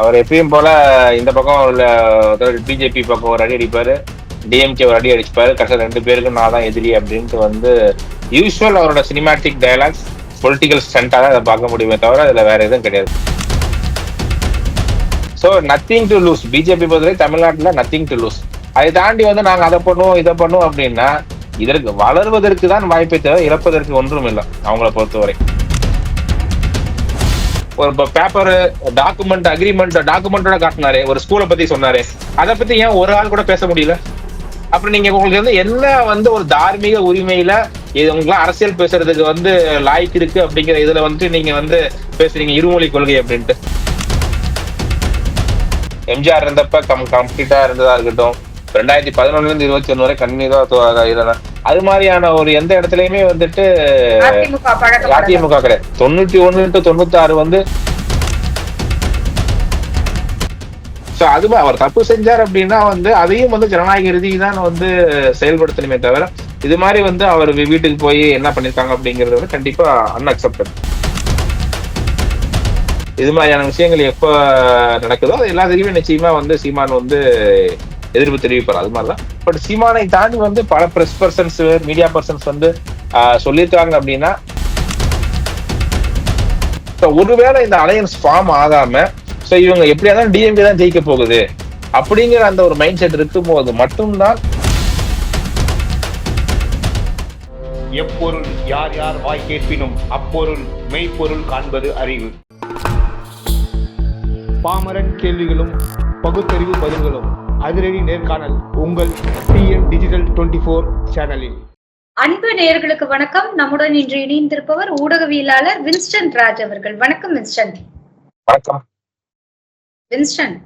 அவர் எப்பயும் போல இந்த பக்கம் உள்ள பிஜேபி பக்கம் ஒரு அடி அடிப்பாரு. டிஎம்கே ஒரு அடி அடிச்சுப்பாரு. கடைசியில் ரெண்டு பேருக்கும் நான் தான் எதிரி அப்படின்ட்டு வந்து யூஸ்வல் அவரோட சினிமாட்டிக் டயலாக்ஸ் பொலிட்டிக்கல் ஸ்டண்டாக தான் அதை பார்க்க முடியுமே தவிர அதில் வேற எதுவும் கிடையாது. So nothing to lose BJP பொறுத்தவரை தமிழ்நாட்டில் நத்திங் டு லூஸ் அதை தாண்டி வந்து நாங்க அதை பண்ணுவோம் இதை பண்ணுவோம் அப்படின்னா இதற்கு வளர்வதற்கு தான் வாய்ப்பை தவிர இழப்பதற்கு ஒன்றும் இல்லை அவங்கள பொறுத்தவரை. ஒரு பேப்பர் டாக்குமெண்ட் அக்ரிமெண்ட் டாக்குமெண்டோட காட்டினாரு. ஒரு ஸ்கூலை பத்தி சொன்னாரு. அதை பத்தி ஏன் ஒரு ஆள் கூட பேச முடியல? அப்புறம் நீங்க உங்களுக்கு வந்து என்ன வந்து ஒரு தார்மீக உரிமையில இது உங்களுக்கு அரசியல் பேசுறதுக்கு வந்து லாய்க்கு இருக்கு அப்படிங்கிற இதுல வந்து நீங்க வந்து பேசுறீங்க இருமொழி கொள்கை அப்படின்ட்டு. எம்ஜிஆர் இருந்தப்ப கம் கம்ப்ளீட்டா இருந்ததா இருக்கட்டும். ரெண்டாயிரத்தி பதினொன்னுல இருந்து இருபத்தி ஒண்ணு வரை கண்டினியூவா இருந்தா அது மாதிரியான ஒரு எந்த இடத்துலயுமே வந்துட்டு அதிமுக கிடையாது. தொண்ணூத்தி ஒண்ணு டு தொண்ணூத்தி ஆறு வந்து So, அது அவர் தப்பு செஞ்சார் அப்படின்னா வந்து அதையும் வந்து ஜனநாயக ரீதிக்கு தான் வந்து செயல்படுத்தணுமே தவிர இது மாதிரி வந்து அவர் வீட்டுக்கு போய் என்ன பண்ணிருக்காங்க அப்படிங்கறது வந்து கண்டிப்பா அன்அக்செப்டட் இது மாதிரியான விஷயங்கள் எப்ப நடக்குதோ அது எல்லாத்துக்குமே நிச்சயமா வந்து சீமான் வந்து எதிர்ப்பு தெரிவிப்பார். அது மாதிரிதான். பட் சீமானை தாண்டி வந்து பல பிரஸ் பர்சன்ஸ் மீடியா பர்சன்ஸ் வந்து ஆஹ், சொல்லியிருக்காங்க அப்படின்னா ஒருவேளை இந்த அலையன்ஸ் ஃபார்ம் ஆகாம சோ இவங்க எப்படியா தான் டிஎம்கே தான் ஜெயிக்க போகுது அப்படிங்கிற அந்த ஒரு மைண்ட் செட் இருக்கும்போது மட்டும்தான் எப்பொருள் யார் யார் வாய் கேட்பினும் அப்பொருள் மெய்ப்பொருள் காண்பது அறிவு. பாமரன் கேள்விகளும் பகுத்தறிவு பதில்களும். அதிரடி நேர்காணல் உங்கள் டிஎன் டிஜிட்டல் டுவெண்ட்டி ஃபோர் சேனலில் அன்பு நேயர்களுக்கு வணக்கம். நம்முடன் இன்று இணைந்திருப்பவர் ஊடகவியலாளர் வின்ஸ்டன் ராஜ் அவர்கள். வணக்கம் வின்ஸ்டன். வணக்கம். வின்ஸ்டன்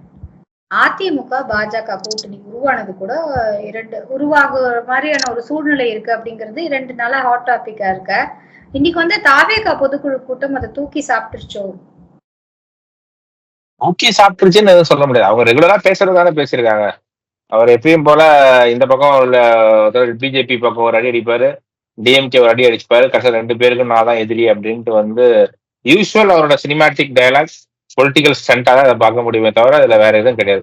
அதிமுக பாஜக கூட்டணி உருவானது கூட இரண்டு உருவாகுற மாதிரியான ஒரு சூழ்நிலை இருக்கு அப்படிங்கிறது இரண்டு நாளா ஹாட் டாபிக்கா இருக்க. இன்னைக்கு வந்து தாவேகா பொதுக்குழு கூட்டம் அதை தூக்கி சாப்பிட்டுருச்சோ? ஓகே சாப்பிட்டுருச்சுன்னு எதுவும் சொல்ல முடியாது. அவங்க ரெகுலரா பேசுறதானே பேசியிருக்காங்க. அவர் எப்பயும் போல இந்த பக்கம் உள்ள பிஜேபி பக்கம் ஒரு அடி அடிப்பாரு. டிஎம்கே ஒரு அடி அடிச்சுப்பாரு. கடைசியில் ரெண்டு பேருக்கும் நான் தான் எதிரி அப்படின்ட்டு வந்து யூஸ்வல் அவரோட சினிமாட்டிக் டயலாக்ஸ் பொலிட்டிக்கல் ஸ்டண்டாக தான் அதை பார்க்க முடியுமே தவிர அதுல வேற எதுவும் கிடையாது.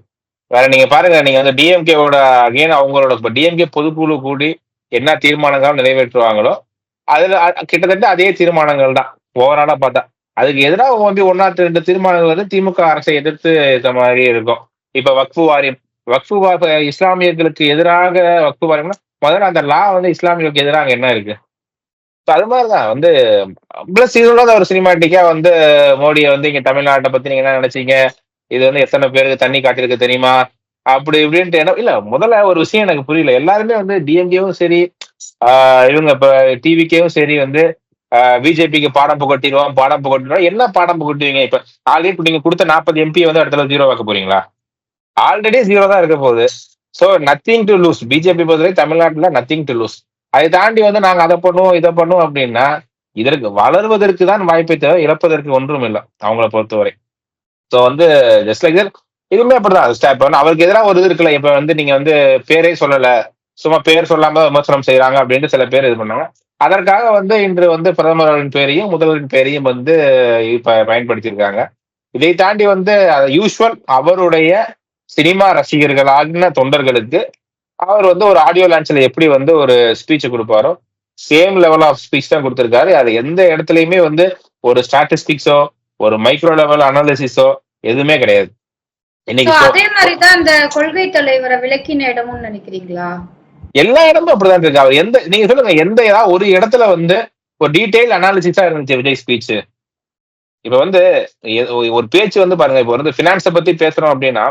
வேற நீங்க பாருங்க நீங்க வந்து டிஎம்கேவோட அகைன் அவங்களோட டிஎம்கே பொதுக்குழு கூடி என்ன தீர்மானங்கள் நிறைவேற்றுவாங்களோ அதுல கிட்டத்தட்ட அதே தீர்மானங்கள் தான் ஓவராலா பார்த்தா. அதுக்கு எதிராக வந்து ஒன்னாத்து ரெண்டு தீர்மானங்கள் வந்து திமுக அரசை எதிர்த்து இந்த மாதிரி இருக்கும். இப்ப வக்ஃபு வாரியம் வக்ஃபு இஸ்லாமியர்களுக்கு எதிராக வக்ஃபு வாரியம்னா முதல்ல அந்த லா வந்து இஸ்லாமியர்களுக்கு எதிராக என்ன இருக்கு? அது மாதிரிதான். வந்து பிளஸ் இதோட ஒரு சினிமாட்டிக்கா வந்து மோடியை வந்து இங்க தமிழ்நாட்டை பத்தி நீங்க என்ன நினைச்சீங்க? இது வந்து எத்தனை பேருக்கு தண்ணி காட்டிருக்கு தெரியுமா? அப்படி இப்படின்ட்டு என்ன இல்ல முதல்ல ஒரு விஷயம் எனக்கு புரியல. எல்லாருமே வந்து டிஎம்கேவும் சரி ஆஹ் இவங்க இப்ப டிவிக்கேவும் சரி வந்து பிஜேபிக்கு பாடம் புகட்டிடுவோம் பாடம் புகட்டிடுவோம். என்ன பாடம் புகட்டுவீங்க இப்ப? ஆல்ரெடி நீங்க கொடுத்த நாற்பது எம்பி வந்து இடத்துல ஜீரோ ஆக்க போறீங்களா? ஆல்ரெடி ஜீரோ தான் இருக்க போகுது. So nothing to lose BJP பொறுத்தவரை தமிழ்நாட்டில் நத்திங் டு லூஸ் அதை தாண்டி வந்து நாங்கள் அதை பண்ணுவோம் இதை பண்ணுவோம் அப்படின்னா இதற்கு வளர்வதற்கு தான் வாய்ப்பை தவிர இழப்பதற்கு ஒன்றும் இல்லை அவங்கள பொறுத்தவரை. ஸோ வந்து ஜஸ்ட் லைக் தட் இதுவுமே அப்படிதான். ஸ்டா- அவருக்கு எதிராக ஒரு இது இருக்குல்ல இப்போ வந்து நீங்க வந்து பேரே சொல்லலை சும்மா பேர் சொல்லாம விமர்சனம் செய்யறாங்க அப்படின்ட்டு சில பேர் இது பண்ணாங்க அதற்காக வந்து இன்று வந்து பிரதமரின் பேரையும் முதல்வரின் பேரையும் வந்து இப்ப பயன்படுத்தியிருக்காங்க. இதை தாண்டி வந்து யூஸ்வல் அவருடைய சினிமா ரசிகர்களாகின தொண்டர்களுக்கு அவர் வந்து ஒரு ஆடியோ லான்ச்ல எப்படி வந்து ஒரு ஸ்பீச் கொடுப்பாரோ சேம் லெவல் ஆஃப் ஸ்பீச் தான் கொடுத்திருக்காரு. அது எந்த இடத்துலயுமே வந்து ஒரு ஸ்டாட்டிஸ்டிக்ஸோ ஒரு மைக்ரோ லெவல் அனாலிசிஸோ எதுவுமே கிடையாது. இன்னைக்கு அதே மாதிரிதான் அந்த கொள்கை தலைவரை விளக்கின இடமும் நினைக்கிறீங்களா? எல்லா இடமும் அப்படிதான் இருக்கு அவர் எந்த நீங்க சொல்லுங்க எந்த ஏதாவது ஒரு இடத்துல வந்து ஒரு டீடைல் அனாலிசிஸா இருந்துச்சு விஜய் ஸ்பீச் இப்ப வந்து ஒரு பேச்சு வந்து பாருங்க இப்ப வந்து பினான்ஸை பத்தி பேசுறோம் அப்படின்னா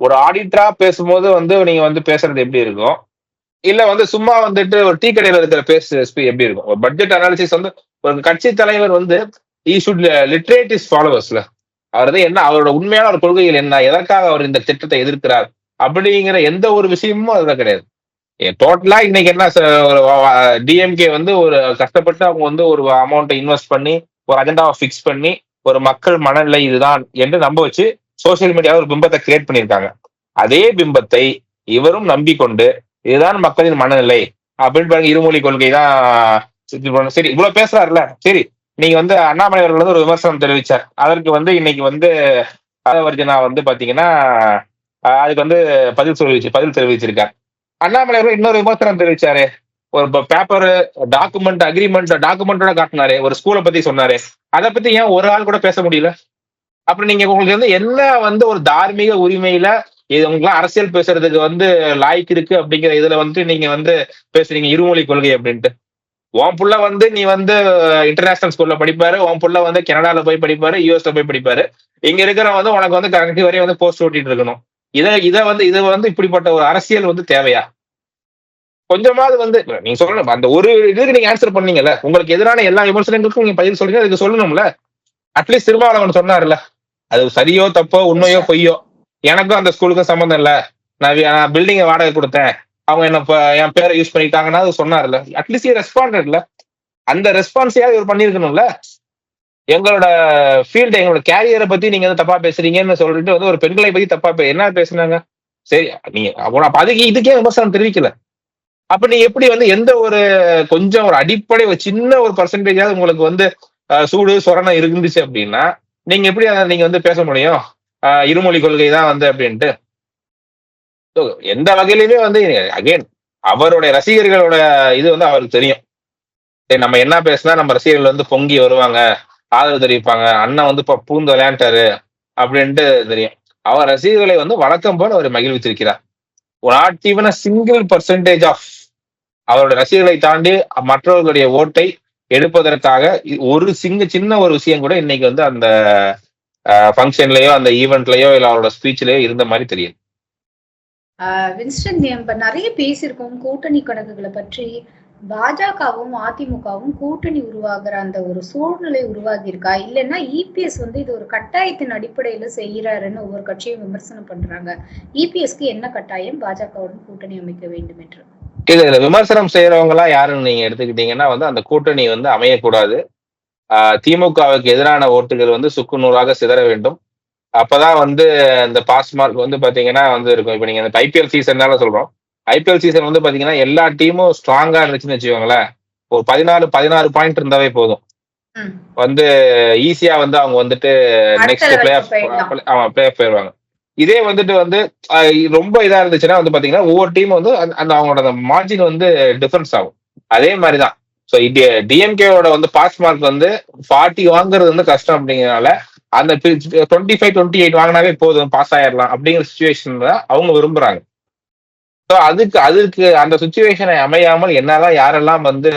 ஒரு ஆடிட்டரா பேசும்போது வந்து நீங்க வந்து பேசுறது எப்படி இருக்கும்? இல்ல வந்து சும்மா வந்துட்டு ஒரு டீ கடையில இருக்கிற பேசு எப்படி இருக்கும்? ஒரு பட்ஜெட் அனாலிசிஸ் வந்து ஒரு கட்சி தலைவர் வந்து ஈ ஷுட் லிட்ரேட் இஸ் ஃபாலோவர்ஸ்ல அவர் வந்து என்ன அவரோட உண்மையான ஒரு கொள்கைகள் என்ன எதற்காக அவர் இந்த திட்டத்தை எதிர்க்கிறார் அப்படிங்கிற எந்த ஒரு விஷயமும் அதுல கிடையாது. டோட்டலா இன்னைக்கு என்ன டிஎம்கே வந்து ஒரு கஷ்டப்பட்டு அவங்க வந்து ஒரு அமௌண்ட்டை இன்வெஸ்ட் பண்ணி ஒரு அஜெண்டாவை ஃபிக்ஸ் பண்ணி ஒரு மக்கள் மனநிலை இதுதான் என்று நம்ப வச்சு சோசியல் மீடியாவில் ஒரு பிம்பத்தை கிரியேட் பண்ணியிருக்காங்க. அதே பிம்பத்தை இவரும் நம்பிக்கொண்டு இதுதான் மக்களின் மனநிலை அப்படின்னு பாருங்க இருமொழி கொள்கை தான் சரி இவ்வளவு பேசுறாருல சரி நீங்க வந்து அண்ணாமலை அவர்கள் வந்து ஒரு விமர்சனம் தெரிவிச்சார். அதற்கு வந்து இன்னைக்கு வந்து வர்ஜனா வந்து பாத்தீங்கன்னா அதுக்கு வந்து பதில் தெரிவிச்சு பதில் தெரிவிச்சிருக்காரு. அண்ணாமலை அவர்கள் இன்னொரு விமர்சனம் தெரிவிச்சாரு. ஒரு பேப்பர் டாக்குமெண்ட் அக்ரிமெண்ட் டாக்குமெண்டோட காட்டினாரு. ஒரு ஸ்கூலை பத்தி சொன்னாரு. அதை பத்தி ஏன் ஒரு ஆள் கூட பேச முடியல? அப்புறம் நீங்க உங்களுக்கு வந்து என்ன வந்து ஒரு தார்மீக உரிமையில இது உங்களுக்கு அரசியல் பேசுறதுக்கு வந்து லாய்க்கு இருக்கு அப்படிங்கிற இதுல வந்து நீங்க வந்து பேசுறீங்க இருமொழி கொள்கை அப்படின்ட்டு. உன் புள்ள வந்து நீ வந்து இன்டர்நேஷனல் ஸ்கூல்ல படிப்பாரு. உன் புள்ள வந்து கனடால போய் படிப்பாரு யூஎஸ்ல போய் படிப்பாரு. இங்க இருக்கிற வந்து உனக்கு வந்து கரண்ட் வரையும் வந்து போஸ்ட் ஓட்டிட்டு இருக்கணும். இதை இதை வந்து இது வந்து இப்படிப்பட்ட ஒரு அரசியல் வந்து தேவையா? கொஞ்சமாவது வந்து நீங்க சொல்லணும் அந்த ஒரு இதுக்கு நீங்க ஆன்சர் பண்ணீங்கல்ல உங்களுக்கு எதிரான எல்லா விமர்சனங்களுக்கும் நீங்க பதில் சொல்றீங்க அதுக்கு சொல்லணும்ல. அட்லீஸ்ட் திருமாவளவன் சொன்னார்ல அது சரியோ தப்போ உண்மையோ பொய்யோ. எனக்கும் அந்த ஸ்கூலுக்கும் சம்மந்தம் இல்ல. நான் நான் பில்டிங்கை வாடகை கொடுத்தேன். அவங்க என்ன என் பேரை யூஸ் பண்ணிட்டாங்கன்னா அது சொன்னார்ல. அட்லீஸ்ட் ரெஸ்பாண்டட்ல அந்த ரெஸ்பான்ஸையாவது இவர் பண்ணியிருக்கணும்ல. எங்களோட ஃபீல்டு எங்களோட கேரியரை பத்தி நீங்க வந்து தப்பா பேசுறீங்கன்னு சொல்லிட்டு வந்து ஒரு பெண்களை பத்தி தப்பா என்ன பேசுனாங்க? சரி நீங்க அப்போ அப்ப அதுக்கு இதுக்கே விமர்சனம் தெரிவிக்கல. அப்ப நீ எப்படி வந்து எந்த ஒரு கொஞ்சம் ஒரு அடிப்படை ஒரு சின்ன ஒரு பர்சன்டேஜாவது உங்களுக்கு வந்து சூடு சொரணம் இருந்துச்சு அப்படின்னா நீங்க எப்படி அதை நீங்க வந்து பேச முடியும்? இருமொழி கொள்கை தான் வந்து அப்படின்ட்டு. எந்த வகையிலுமே வந்து அகைன் அவருடைய ரசிகர்களோட இது வந்து அவருக்கு தெரியும். சரி நம்ம என்ன பேசினா நம்ம ரசிகர்கள் வந்து பொங்கி வருவாங்க. ஆதரவு தெரிவிப்பாங்க. அண்ணன் வந்து இப்ப பூந்து விளையாண்டாரு அப்படின்ட்டு தெரியும். அவர் ரசிகர்களை வந்து வழக்கம் போல அவர் மகிழ்வித்திருக்கிறார். Not even a single percentage of அவருடைய ரசிகர்களை தாண்டி மற்றவர்களுடைய ஓட்டை எடுப்பதற்காக ஒரு சிங்க சின்ன ஒரு விஷயம் கூட இன்னைக்கு வந்து அந்த ஃபங்க்ஷன்லயோ அந்த ஈவெண்ட்லயோ இல்ல அவரோட ஸ்பீச்லயோ இருந்த மாதிரி தெரியும். வின்ஸ்டன் இப்ப நிறைய பேசியிருக்கோம். கூட்டணி கணக்குகளை பற்றி பாஜகவும் அதிமுகவும் கூட்டணி உருவாகிற அந்த ஒரு சூழ்நிலை உருவாகி இருக்கா இல்லைன்னா இபிஎஸ் வந்து இது ஒரு கட்டாயத்தின் அடிப்படையில செய்யறாருன்னு ஒவ்வொரு கட்சியும் விமர்சனம் பண்றாங்க. இபிஎஸ்க்கு என்ன கட்டாயம்? பாஜகவுடன் கூட்டணி அமைக்க வேண்டும் என்று. இல்ல இதுல விமர்சனம் செய்யறவங்க எல்லாம் யாருன்னு நீங்க எடுத்துக்கிட்டீங்கன்னா வந்து அந்த கூட்டணி வந்து அமையக்கூடாது. திமுகவுக்கு எதிரான ஓட்டுகள் வந்து சுக்குநூறாக சிதற வேண்டும். அப்பதான் வந்து இந்த பாஸ் மார்க் வந்து பாத்தீங்கன்னா வந்து இருக்கும். இப்ப நீங்க இந்த ஐபிஎல் சீசன்னால சொல்றோம். ஐபிஎல் சீசன் வந்து பாத்தீங்கன்னா எல்லா டீமும் ஸ்ட்ராங்கா இருந்துச்சுன்னு வச்சுக்கோங்களேன். ஒரு பதினாலு பதினாறு பாயிண்ட் இருந்தாவே போதும். வந்து ஈஸியா வந்து அவங்க வந்துட்டு நெக்ஸ்ட் பிளே போயிடலாம். ஆமா பிளே ஆஃப் போயிடுவாங்க. இதே வந்துட்டு வந்து ரொம்ப இதா இருந்துச்சுன்னா வந்து பாத்தீங்கன்னா ஒவ்வொரு டீம் வந்து அந்த- அந்த அவங்களோட மார்ஜின் வந்து டிஃபரன்ஸ் ஆகும். அதே மாதிரிதான். ஸோ இது டிஎம்கேவோட வந்து பாஸ் மார்க் வந்து ஃபார்ட்டி வாங்குறது வந்து கஷ்டம் அப்படிங்கறதுனால அந்த டுவெண்ட்டி ஃபைவ் டுவெண்ட்டி எயிட் வாங்கினாவே போதும் பாஸ் ஆயிடலாம் அப்படிங்கிற சுச்சுவேஷன் தான் அவங்க விரும்புறாங்க. அதுக்கு அதுக்கு அந்த சுச்சுவேஷனை அமையாமல் என்னதான் யாரெல்லாம் வந்து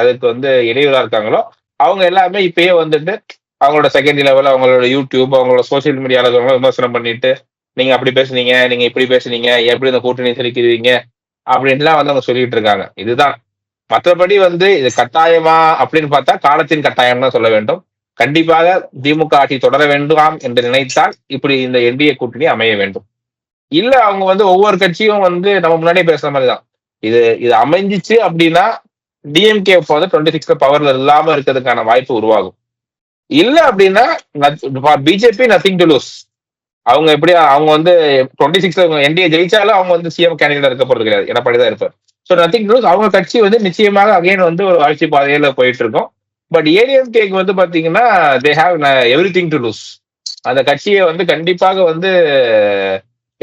அதுக்கு வந்து இடையூறா இருக்காங்களோ அவங்க எல்லாமே இப்பயே வந்துட்டு அவங்களோட செகண்டரி லெவல் அவங்களோட யூடியூப் அவங்களோட சோஷியல் மீடியால இருக்கவங்க விமர்சனம் பண்ணிட்டு நீங்க அப்படி பேசுனீங்க நீங்க இப்படி பேசுனீங்க எப்படி இந்த கூட்டணி செலுக்கிறீங்க அப்படின்லாம் வந்து அவங்க சொல்லிட்டு இருக்காங்க. இதுதான். மற்றபடி வந்து இது கட்டாயமா அப்படின்னு பார்த்தா காலத்தின் கட்டாயம் தான் சொல்ல வேண்டும். கண்டிப்பாக திமுக ஆட்சி தொடர வேண்டாம் என்று நினைத்தால் இப்படி இந்த என்டிஏ கூட்டணி அமைய வேண்டும். இல்ல அவங்க வந்து ஒவ்வொரு கட்சியும் வந்து நம்ம முன்னாடியே பேசுற மாதிரி தான் இது இது அமைஞ்சிச்சு அப்படின்னா டிஎம்கே வந்து டுவெண்ட்டி சிக்ஸ்ல பவர்ல இல்லாம இருக்கிறதுக்கான வாய்ப்பு உருவாகும். இல்ல அப்படின்னா பிஜேபி நத்திங் டு லூஸ் அவங்க எப்படி அவங்க வந்து டுவெண்ட்டி சிக்ஸ்ல என்டிஏ ஜெயிச்சாலும் அவங்க வந்து சிஎம் கேண்டிடேட் இருக்க போறது கிடையாது. எடப்பாடி தான் இருப்பார். ஸோ நத்திங் டு லூஸ் அவங்க கட்சி வந்து நிச்சயமாக அகைன் வந்து ஒரு வளர்ச்சி பாதையில போயிட்டு இருக்கும். பட் ஏடிஎம்கேக்கு வந்து பாத்தீங்கன்னா they have everything to lose அந்த கட்சியை வந்து கண்டிப்பாக வந்து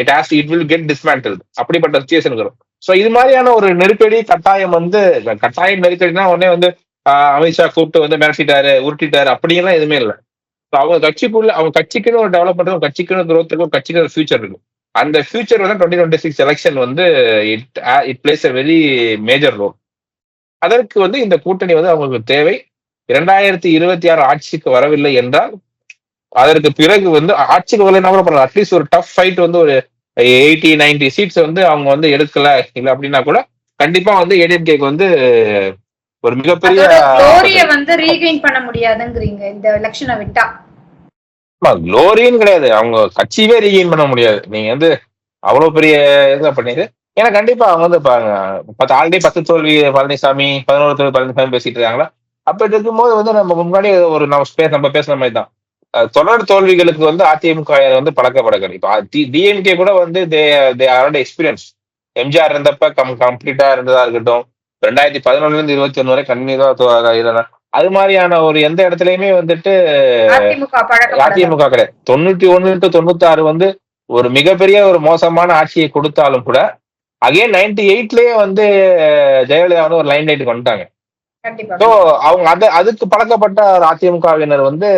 it has it will get dismantle அப்படிப்பட்ட சுச்சுவேஷன் வரும். ஸோ இது மாதிரியான ஒரு நெருக்கடி கட்டாயம் வந்து கட்டாயம் நெருக்கடினா உடனே வந்து ஆஹ், அமித்ஷா கூப்பிட்டு வந்து மிரட்டிட்டாரு உருட்டிட்டாரு அப்படியெல்லாம் எதுவுமே இல்லை. ஸோ அவங்க கட்சிக்குள்ள அவங்க கட்சிக்குன்னு ஒரு டெவலப்மெண்ட்டும் கட்சிக்குன்னு growth இருக்கும் கட்சிக்கு ஒரு ஃபியூச்சர் இருக்கும். அந்த ஃபியூச்சர் வந்து டுவெண்ட்டி டுவெண்ட்டி சிக்ஸ் எலெக்ஷன் வந்து it it plays a very major role அதற்கு வந்து இந்த கூட்டணி வந்து அவங்களுக்கு தேவை. இரண்டாயிரத்தி இருபத்தி ஆறு ஆட்சிக்கு வரவில்லை என்றால் அதற்கு பிறகு வந்து ஆட்சிக்கு வரலைன்னா கூட பரவாயில்ல. அட்லீஸ்ட் ஒரு டஃப் ஃபைட் வந்து ஒரு எயிட்டி நைன்டி சீட்ஸ் வந்து அவங்க வந்து எடுக்கல. இல்ல அப்படின்னா கூட கண்டிப்பா வந்து ஏடிஎம்கேக்கு வந்து ஒரு மிகப்பெரிய குளோரிய வந்து ரீகெயின் பண்ண முடியாதுங்கிறீங்க. இந்த எலெக்ஷனை விட்டா. க்ளோரின்னு கிடையாது. அவங்க கட்சியவே ரீகெயின் பண்ண முடியாது. நீங்க வந்து அவ்வளவு பெரிய இதை பண்ணிட்டு ஏன்னா கண்டிப்பா அவங்க வந்து பாருங்க பத்து ஆல்ரெடி பத்து தோல்வி பழனிசாமி பதினோரு தோல்வி பழனிசாமி பேசிட்டு இருக்காங்களா? அப்படி இருக்கும்போது வந்து நம்ம முன்னாடி ஒரு நம்ம பே- நம்ம பேசுன மாதிரி தான் தொடர் தோல்விகளுக்கு வந்து அதிமுக வந்து பழக்கப்படக்கணும் இப்போ டிஎம்கே கூட வந்து they they already experience MGR இருந்தப்ப கம் கம்ப்ளீட்டா இருந்ததா இருக்கட்டும். ரெண்டாயிரத்தி பதினொன்னுல இருந்து இருபத்தி ஒண்ணு வரை கண்டினியூவா இதெல்லாம் அது மாதிரியான ஒரு எந்த இடத்துலயுமே வந்துட்டு அதிமுக கிடையாது. தொண்ணூத்தி ஒண்ணு டு தொண்ணூத்தி ஆறு வந்து ஒரு மிகப்பெரிய ஒரு மோசமான ஆட்சியை கொடுத்தாலும் கூட அகைன் நைன்டி எயிட்லயே வந்து ஜெயலலிதா வந்து ஒரு லைன் லைட்டுக்கு வந்துட்டாங்க. அவங்க அது அதுக்கு பழக்கப்பட்ட ஒரு அதிமுகவினர் வந்து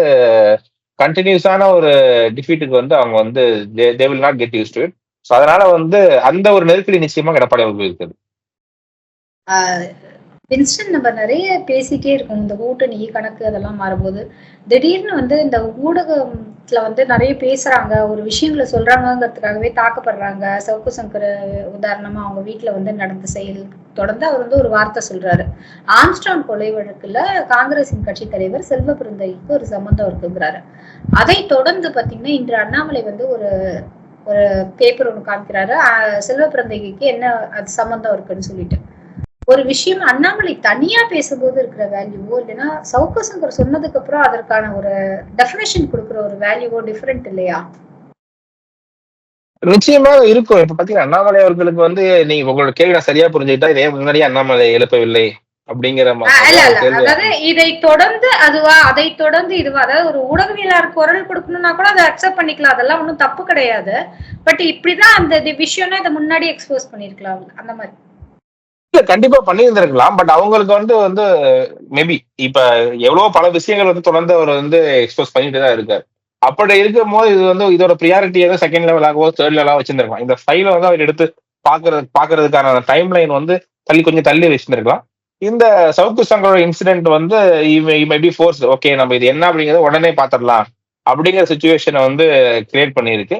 கண்டினியூஸான ஒரு டிஃபீட்டுக்கு வந்து அவங்க வந்து they will not get use to it so அதனால வந்து அந்த ஒரு நெருக்கடி நிச்சயமா எடப்பாடி அவர்களுக்கு இருக்குது வின்ஸ்டன் நம்ம நிறைய பேசிட்டே இருக்கோம். இந்த கூட்டணி கணக்கு அதெல்லாம் மாறும்போது. திடீர்னு வந்து இந்த ஊடகத்துல வந்து நிறைய பேசுறாங்க. ஒரு விஷயங்களை சொல்றாங்கங்கிறதுக்காகவே தாக்கப்படுறாங்க. சவுக்கு சங்கர் உதாரணமா அவங்க வீட்டுல வந்து நடந்த செயல் தொடர்ந்து அவர் வந்து ஒரு வார்த்தை சொல்றாரு. ஆம்ஸ்டாங் கொலை வழக்குல காங்கிரசின் கட்சி தலைவர் செல்வ பிறந்தகைக்கு ஒரு சம்பந்தம் இருக்குங்கிறாரு. அதை தொடர்ந்து பாத்தீங்கன்னா இன்று அண்ணாமலை வந்து ஒரு ஒரு பேப்பர் ஒன்று காமிக்கிறாரு. செல்வ பிறந்தகைக்கு என்ன அது சம்பந்தம் இருக்குன்னு சொல்லிட்டு. ஒரு விஷயம் அண்ணாமலை தனியா பேசும்போது இருக்கிற வேல்யூவோ இல்லைன்னா சவுக்கு சங்கர் சொன்னதுக்கு அப்புறம் அதற்கான ஒரு டெஃபினேஷன் கொடுக்குற ஒரு வேல்யூவோ டிஃபரெண்ட் இல்லையா? நிச்சயமா இருக்கும். இப்ப பாத்தீங்கன்னா அண்ணாமலை அவர்களுக்கு வந்து நீங்க உங்களோட கேள்வி நான் சரியா புரிஞ்சுக்கிட்டா இதே முன்னாடியே அண்ணாமலை எழுப்பவில்லை அப்படிங்கிற மாதிரி அதாவது இதை தொடர்ந்து அதுவா அதை தொடர்ந்து இதுவா அதாவது ஒரு ஊடகவியலாளர் குரல் கொடுக்கணும்னா கூட அதை அக்செப்ட் பண்ணிக்கலாம். அதெல்லாம் ஒன்றும் தப்பு கிடையாது. பட் இப்படிதான் அந்த விஷயம்னா இதை முன்னாடி எக்ஸ்போஸ் பண்ணிருக்கலாம் அந்த மாதிரி. இல்ல கண்டிப்பா பண்ணியிருந்திருக்கலாம். பட் அவங்களுக்கு வந்து வந்து மேபி இப்ப எவ்வளவு பல விஷயங்கள் வந்து தொடர்ந்து அவர் வந்து எக்ஸ்போஸ் பண்ணிட்டு தான் இருக்காரு. அப்படி இருக்கும் போது இது வந்து இதோட ப்ரியாரிட்டி ஏதோ செகண்ட் லெவலாகவோ தேர்ட் லெவலாக வச்சிருந்திருக்கலாம். இந்த ஃபைல வந்து அவர் எடுத்து பாக்குறது பாக்குறதுக்கான டைம் லைன் வந்து தள்ளி கொஞ்சம் தள்ளி வச்சிருந்திருக்கலாம். இந்த சவுக்கு சங்கரோட இன்சிடென்ட் வந்து மேபி ஃபோர்ஸ் ஓகே நம்ம இது என்ன அப்படிங்கிறத உடனே பாத்திரலாம் அப்படிங்கிற சுச்சுவேஷனை வந்து கிரியேட் பண்ணியிருக்கு.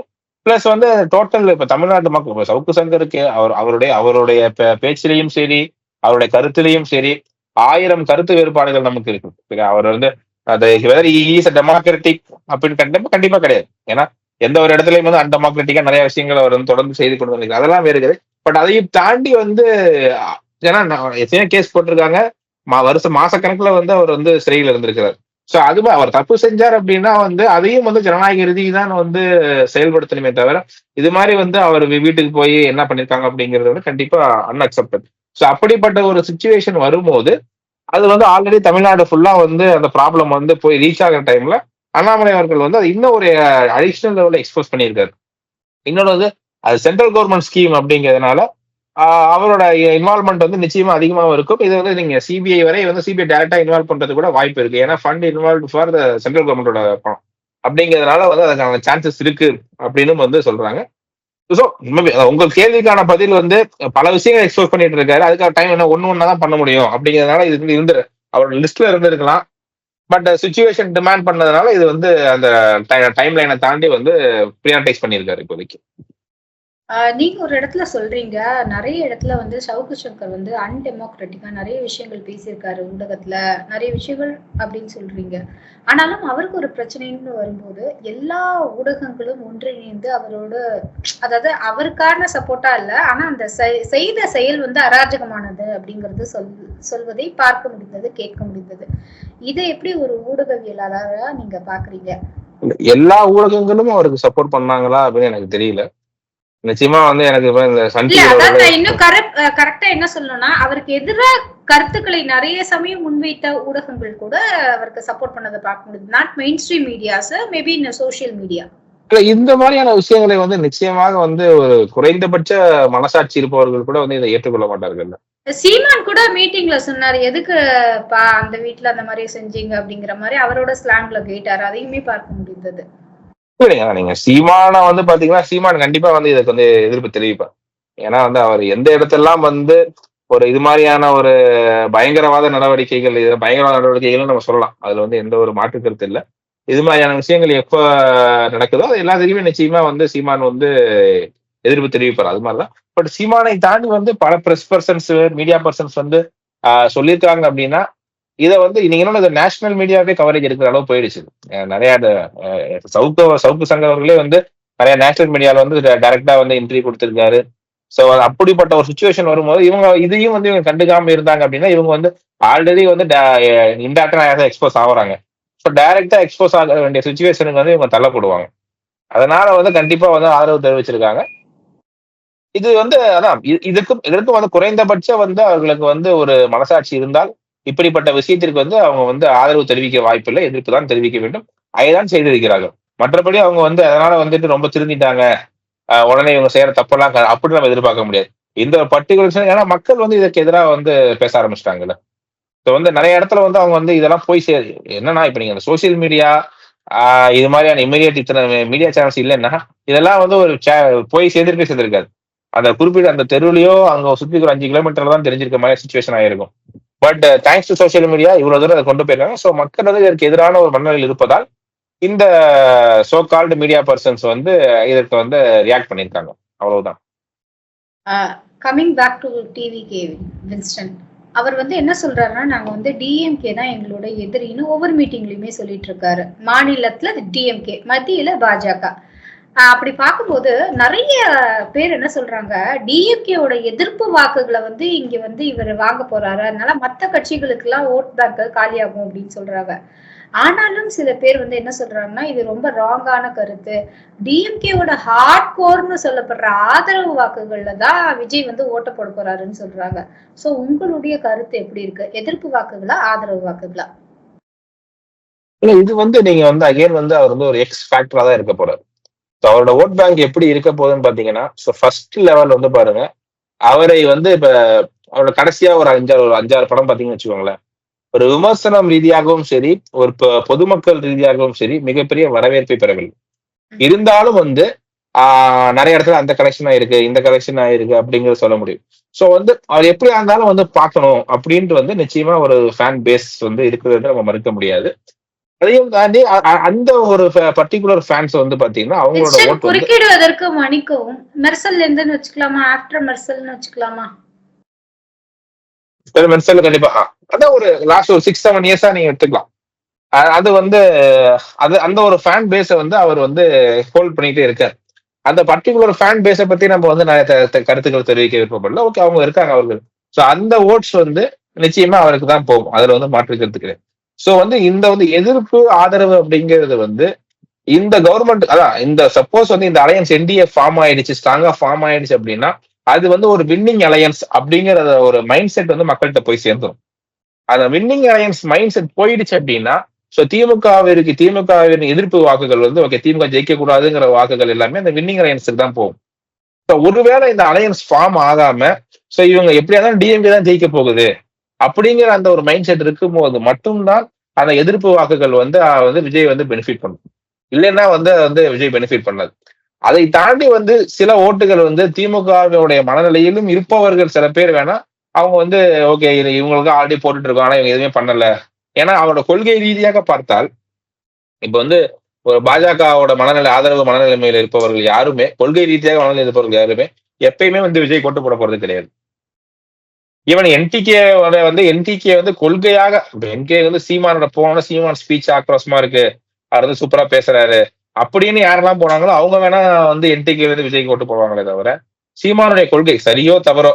பிளஸ் வந்து டோட்டல் இப்ப தமிழ்நாட்டு மக்கள் இப்ப சவுக்கு சங்கருக்கு அவர் அவருடைய அவருடைய பேச்சிலையும் சரி அவருடைய கருத்திலையும் சரி ஆயிரம் கருத்து வேறுபாடுகள் நமக்கு இருக்கு அவர் வந்து அது வெதர் இஸ் டெமோக்ராட்டிக் அப்படின்னு கண்டிப்பா கண்டிப்பா கிடையாது. ஏன்னா எந்த ஒரு இடத்துலயும் வந்து அன்டெமோக்ராட்டிக்கா நிறைய விஷயங்கள் அவர் வந்து தொடர்ந்து செய்து கொண்டு வந்திருக்கு அதெல்லாம் வேறு இருக்குது பட் அதையும் தாண்டி வந்து ஏன்னா எத்தனையோ கேஸ் போட்டிருக்காங்க. மா- வருஷம் மாசக்கணக்குல வந்து அவர் வந்து சிறையில் இருந்திருக்கிறார். சோ அது அவர் தப்பு செஞ்சார் அப்படின்னா வந்து அதையும் வந்து ஜனநாயக ரீதி தான் வந்து செயல்படுத்தணுமே தவிர இது மாதிரி வந்து அவர் வீட்டுக்கு போய் என்ன பண்ணிருக்காங்க அப்படிங்கிறது வந்து கண்டிப்பா அன்அக்செப்டட் ஸோ அப்படிப்பட்ட ஒரு சுச்சுவேஷன் வரும்போது அது வந்து ஆல்ரெடி தமிழ்நாடு ஃபுல்லா வந்து அந்த ப்ராப்ளம் வந்து போய் ரீச் ஆகிற டைம்ல அண்ணாமலை அவர்கள் வந்து அது இன்னும் ஒரு அடிஷ்னல் லெவலில் எக்ஸ்போஸ் பண்ணியிருக்காரு. இன்னொன்று வந்து அது சென்ட்ரல் கவர்மெண்ட் ஸ்கீம் அப்படிங்கிறதுனால அவரோட இன்வால்மெண்ட் வந்து நிச்சயமா அதிகமாக இருக்கும். இது வந்து நீங்க சிபிஐ வரை வந்து சிபிஐ டேரக்டா இன்வால்வ் பண்றது கூட வாய்ப்பு இருக்கு. ஏன்னா fund involve for the central கவர்மெண்டோட பணம். அப்படிங்கிறதுனால வந்து அதுக்கான சான்சஸ் இருக்கு அப்படின்னு வந்து சொல்றாங்க. ஸோ உங்க கேள்விக்கான பதில் வந்து பல விஷயங்கள் எக்ஸ்போஸ் பண்ணிட்டு இருக்காரு. அதுக்கான டைம் என்ன ஒன்று ஒன்று தான் பண்ண முடியும் அப்படிங்கிறதுனால இது வந்து இருந்து அவரோட லிஸ்ட்ல இருந்திருக்கலாம். பட் சுச்சுவேஷன் டிமாண்ட் பண்ணதுனால இது வந்து அந்த டைம் லைனை தாண்டி வந்து ப்ரியாரிட்டைஸ் பண்ணியிருக்காரு இப்போதைக்கு. நீங்க ஒரு இடத்துல சொல்றீங்க. நிறைய இடத்துல வந்து சவுக்கு சங்கர் வந்து அன்டெமோக்ராட்டிக்கா நிறைய விஷயங்கள் பேசியிருக்காரு ஊடகத்துல. நிறைய விஷயங்கள் அப்படின்னு சொல்றீங்க. ஆனாலும் அவருக்கு ஒரு பிரச்சனைன்னு வரும்போது எல்லா ஊடகங்களும் ஒன்றிணைந்து அவரோட அதாவது அவருக்கான சப்போர்ட்டா இல்ல ஆனா அந்த செய்த செயல் வந்து அராஜகமானது அப்படிங்கறது சொல் சொல்வதை பார்க்க முடிந்தது கேட்க முடிந்தது. இதை எப்படி ஒரு ஊடகவியலாளரா நீங்க பாக்குறீங்க? எல்லா ஊடகங்களும் அவருக்கு சப்போர்ட் பண்ணாங்களா அப்படின்னு எனக்கு தெரியல. நிச்சயமா வந்து எனக்கு இந்த சன் இன்னும் கரெக்ட் என்ன சொல்லணும்னா அவருக்கு எதிரா கருத்துக்களை நிறைய சமயம் முன்வைத்த ஊடகங்கள் கூட அவருக்கு சப்போர்ட் பண்ணதை பார்க்க முடியுது. Not main stream medias maybe இந்த சோஷியல் மீடியா இந்த மாதிரியான விஷயங்களை வந்து நிச்சயமாக வந்து ஒரு குறைந்தபட்ச மனசாட்சி இருப்பவர்கள் கூட வந்து இதை ஏற்றுக்கொள்ள மாட்டார்கள். சீமான் கூட மீட்டிங்ல சொன்னாரு எதுக்கு பா அந்த வீட்ல அந்த மாதிரி செஞ்சீங்க? அப்படிங்கிற மாதிரி அவரோட ஸ்லாங்ல கேட்டாரு. அதையுமே பார்க்க முடிந்தது. இல்லைங்க நீங்க சீமான வந்து பாத்தீங்கன்னா சீமான் கண்டிப்பா வந்து இதுக்கு வந்து எதிர்ப்பு தெரிவிப்பார். ஏன்னா வந்து அவர் எந்த இடத்தெல்லாம் வந்து ஒரு இது மாதிரியான ஒரு பயங்கரவாத நடவடிக்கைகள் இது பயங்கரவாத நடவடிக்கைகள் நம்ம சொல்லலாம். அதுல வந்து எந்த ஒரு மாற்று கருத்து இல்லை. இது மாதிரியான விஷயங்கள் எப்ப நடக்குதோ அது எல்லாத்துக்குமே நிச்சயமா வந்து சீமான் வந்து எதிர்ப்பு தெரிவிப்பார். அது மாதிரிதான். பட் சீமானை தாண்டி வந்து பல பிரஸ் பர்சன்ஸ் மீடியா பர்சன்ஸ் வந்து ஆஹ் சொல்லியிருக்காங்க அப்படின்னா இதை வந்து நீங்க இன்னொன்று நேஷனல் மீடியாவே கவரேஜ் எடுக்கிற அளவு போயிடுச்சு. நிறைய சவுக்கு சவுக்கு சங்கர் அவர்களே வந்து நிறைய நேஷனல் மீடியால வந்து டைரக்டா வந்து இன்டர்வியூ கொடுத்திருக்காரு. ஸோ அப்படிப்பட்ட ஒரு சுச்சுவேஷன் வரும்போது இவங்க இதையும் வந்து இவங்க கண்டுக்காம இருந்தாங்க அப்படின்னா இவங்க வந்து ஆல்ரெடி வந்து இன்டாக்டா எக்ஸ்போஸ் ஆகுறாங்க. ஸோ டைரக்டா எக்ஸ்போஸ் ஆக வேண்டிய சுச்சுவேஷனுக்கு வந்து இவங்க தள்ளப்படுவாங்க. அதனால வந்து கண்டிப்பா வந்து ஆதரவு தெரிவிச்சிருக்காங்க. இது வந்து அதான் இதுக்கும் இதற்கும் வந்து குறைந்தபட்சம் வந்து அவர்களுக்கு வந்து ஒரு மனசாட்சி இருந்தால் இப்படிப்பட்ட விஷயத்திற்கு வந்து அவங்க வந்து ஆதரவு தெரிவிக்க வாய்ப்பில்லை. எதிர்ப்பு தான் தெரிவிக்க வேண்டும். அதைதான் செய்திருக்கிறார்கள். மற்றபடி அவங்க வந்து அதனால வந்துட்டு ரொம்ப திருந்திட்டாங்க. ஆஹ் உடனே இவங்க செய்யற தப்பெல்லாம் க- அப்படி நம்ம எதிர்பார்க்க முடியாது. இந்த பர்டிகுலர் ஏன்னா மக்கள் வந்து இதற்கு எதிராக வந்து பேச ஆரம்பிச்சிட்டாங்கல்ல. இப்போ வந்து நிறைய இடத்துல வந்து அவங்க வந்து இதெல்லாம் போய் சே என்னன்னா இப்ப நீங்க சோசியல் மீடியா இது மாதிரியான இமீடியட் இத்தனை மீடியா சேனல்ஸ் இல்லைன்னா இதெல்லாம் வந்து ஒரு போய் சேர்ந்திருக்கே சேர்ந்திருக்காது. அந்த குறிப்பிட்ட அந்த தெருவுலயோ அங்க சுத்தி ஒரு அஞ்சு கிலோமீட்டர்ல தான் தெரிஞ்சிருக்க மாதிரி சுச்சுவேஷன் ஆயிருக்கும். But thanks to social media இவ்வளவு தூரம் அதை கொண்டு போயிருக்காங்க ஸோ மக்கள் வந்து இதற்கு எதிரான ஒரு மனநிலையில் இருப்பதால் இந்த சோ கால்டு மீடியா பர்சன்ஸ் வந்து இதற்கு வந்து ரியாக்ட் பண்ணியிருக்காங்க. அவ்வளவுதான். Coming back to TVK Winston அவர் வந்து என்ன சொல்றாருன்னா நாங்க வந்து டிஎம்கே தான் எங்களோட எதிரின்னு ஒவ்வொரு மீட்டிங்லயுமே சொல்லிட்டு இருக்காரு. மாநிலத்துல டிஎம்கே மத்தியில பாஜக. அப்படி பார்க்கும்போது நிறைய பேர் என்ன சொல்றாங்க டிஎம்கேவோட எதிர்ப்பு வாக்குகளை வந்து இங்க வந்து இவர் வாங்க போறாரு. அதனால மத்த கட்சிகளுக்கு எல்லாம் ஓட் பேங்க் காலியாகும் அப்படின்னு சொல்றாங்க. ஆனாலும் சில பேர் வந்து என்ன சொல்றாங்கன்னா இது ரொம்ப ராங்கான கருத்து. டிஎம்கேவோட ஹார்ட் கோர்னு சொல்லப்படுற ஆதரவு வாக்குகள்ல தான் விஜய் வந்து ஓட்ட போட போறாருன்னு சொல்றாங்க. சோ உங்களுடைய கருத்து எப்படி இருக்கு? எதிர்ப்பு வாக்குகளா ஆதரவு வாக்குகளா? இல்ல இது வந்து நீங்க வந்து அகைன் வந்து அவர் வந்து ஒரு எக்ஸ் ஃபேக்டரா தான் இருக்க போறாரு. So, அவரோட ஓட் பேங்க் எப்படி இருக்க போகுதுன்னு பாத்தீங்கன்னா ஸோ ஃபர்ஸ்ட் லெவல் வந்து பாருங்க அவரை வந்து இப்ப அவரோட கடைசியா ஒரு அஞ்சாறு ஒரு அஞ்சாறு படம் பாத்தீங்கன்னு வச்சுக்கோங்களேன். ஒரு விமர்சனம் ரீதியாகவும் சரி ஒரு பொதுமக்கள் ரீதியாகவும் சரி மிகப்பெரிய வரவேற்பை பெறவில்லை. இருந்தாலும் வந்து ஆஹ் நிறைய இடத்துல அந்த கலெக்ஷன் ஆயிருக்கு இந்த கலெக்ஷன் ஆயிருக்கு அப்படிங்கறத சொல்ல முடியும். சோ வந்து அவர் எப்படியா இருந்தாலும் வந்து பார்க்கணும் அப்படின்ட்டு வந்து நிச்சயமா ஒரு ஃபேன் பேஸ் வந்து இருக்கிறது நம்ம மறுக்க முடியாது. அதையும் தாண்டி அந்த ஒரு பர்டிகுலர் ஃபேன்ஸ் வந்து பாத்தீங்கன்னா அவங்களோட குறுக்கிடுவதற்கு மன்னிக்கவும். மெர்சல் இருந்துன்னு வச்சுக்கலாமா? ஆஃப்டர் மெர்சல்னு வச்சுக்கலாமா? மென்சல் கண்டிப்பா. அதான் ஒரு லாஸ்ட் ஒரு சிக்ஸ் செவன் இயர்ஸா நீங்க எடுத்துக்கலாம். அது வந்து அது அந்த ஒரு ஃபேன் பேஸை வந்து அவர் வந்து ஹோல்ட் பண்ணிட்டே இருக்காரு. அந்த பர்டிகுலர் ஃபேன் பேஸை பத்தி நம்ம வந்து நிறைய கருத்துக்கள் தெரிவிக்க விருப்பப்படல. ஓகே அவங்க இருக்காங்க அவர்கள். ஸோ அந்த ஓட்ஸ் வந்து நிச்சயமா அவருக்கு தான் போகும். அதுல வந்து மாற்று கருத்து கிடையாது. ஸோ வந்து இந்த வந்து எதிர்ப்பு ஆதரவு அப்படிங்கிறது வந்து இந்த கவர்மெண்ட் அதான் இந்த சப்போஸ் வந்து இந்த அலையன்ஸ் என்டிஏ ஃபார்ம் ஆயிடுச்சு ஸ்ட்ராங்கா ஃபார்ம் ஆயிடுச்சு அப்படின்னா அது வந்து ஒரு வின்னிங் அலையன்ஸ் அப்படிங்கிற ஒரு மைண்ட் செட் வந்து மக்கள்கிட்ட போய் சேர்ந்துடும் அந்த வின்னிங் அலையன்ஸ் மைண்ட் செட் போயிடுச்சு அப்படின்னா ஸோ திமுகவிற்கு திமுகவின் எதிர்ப்பு வாக்குகள் வந்து ஓகே திமுக ஜெயிக்க கூடாதுங்கிற வாக்குகள் எல்லாமே அந்த வின்னிங் அலையன்ஸுக்கு தான் போகும். ஸோ ஒருவேளை இந்த அலையன்ஸ் ஃபார்ம் ஆகாம ஸோ இவங்க எப்படியா தான் டிஎம்கே தான் ஜெயிக்க போகுது அப்படிங்கிற அந்த ஒரு மைண்ட் செட் இருக்கும்போது மட்டும்தான் அந்த எதிர்ப்பு வாக்குகள் வந்து வந்து விஜய் வந்து பெனிஃபிட் பண்ணும். இல்லைன்னா வந்து வந்து விஜய் பெனிஃபிட் பண்ணாது. அதை தாண்டி வந்து சில ஓட்டுகள் வந்து திமுகவினுடைய மனநிலையிலும் இருப்பவர்கள் சில பேர் வேணா அவங்க வந்து ஓகே இது இவங்களுக்கு ஆல்ரெடி போட்டுட்டு இருக்கோம் ஆனா இவங்க எதுவுமே பண்ணல. ஏன்னா அவரோட கொள்கை ரீதியாக பார்த்தால் இப்ப வந்து ஒரு பாஜகவோட மனநிலை ஆதரவு மனநிலைமையில் இருப்பவர்கள் யாருமே கொள்கை ரீதியாக மனநிலை இருப்பவர்கள் யாருமே எப்பயுமே வந்து விஜய் கொட்டு போட போறது கிடையாது. ஈவன் என்டிகே வந்து என்டிகே வந்து கொள்கையாக என்கே வந்து சீமானோட போன சீமான் ஸ்பீச் ஆக்ரோஷமா இருக்கு. அவர் வந்து சூப்பரா பேசுறாரு. அப்படின்னு யாரெல்லாம் போனாங்களோ அவங்க வேணா வந்து என்டிகே வந்து விஜய் ஓட்டு போடுவாங்களே தவிர சீமானுடைய கொள்கை சரியோ தவறோ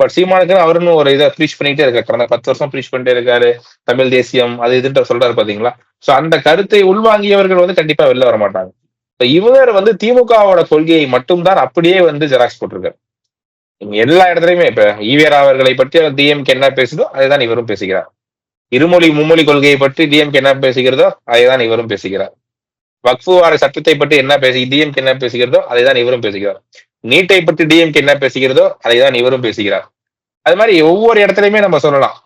பட் சீமானுக்கு அவருன்னு ஒரு இதை ப்ரீச் பண்ணிட்டே இருக்காரு. கடந்த பத்து வருஷம் ப்ரீச் பண்ணிட்டே இருக்காரு. தமிழ் தேசியம் அது இதுன்ற சொல்றாரு பாத்தீங்களா? சோ அந்த கருத்தை உள்வாங்கியவர்கள் வந்து கண்டிப்பா வெளில வர மாட்டாங்க. இவர் வந்து திமுகவோட கொள்கையை மட்டும்தான் அப்படியே வந்து ஜெராக்ஸ் போட்டிருக்காரு. எல்லா இடத்துலயுமே இப்ப ஈவேரா அவர்களை பற்றி டிஎம்கே என்ன பேசுதோ அதைதான் இவரும் பேசுகிறார். இருமொழி மும்மொழி கொள்கையை பற்றி டிஎம்கே என்ன பேசுகிறதோ அதைதான் இவரும் பேசுகிறார். வக்ஃபு வார சட்டத்தை பற்றி என்ன பேசி டிஎம்கே என்ன பேசுகிறதோ அதைதான் இவரும் பேசுகிறார். நீட்டை பற்றி டிஎம்கே என்ன பேசுகிறதோ அதைதான் இவரும் பேசுகிறார். அது மாதிரி ஒவ்வொரு இடத்துலயுமே நம்ம சொல்லலாம்.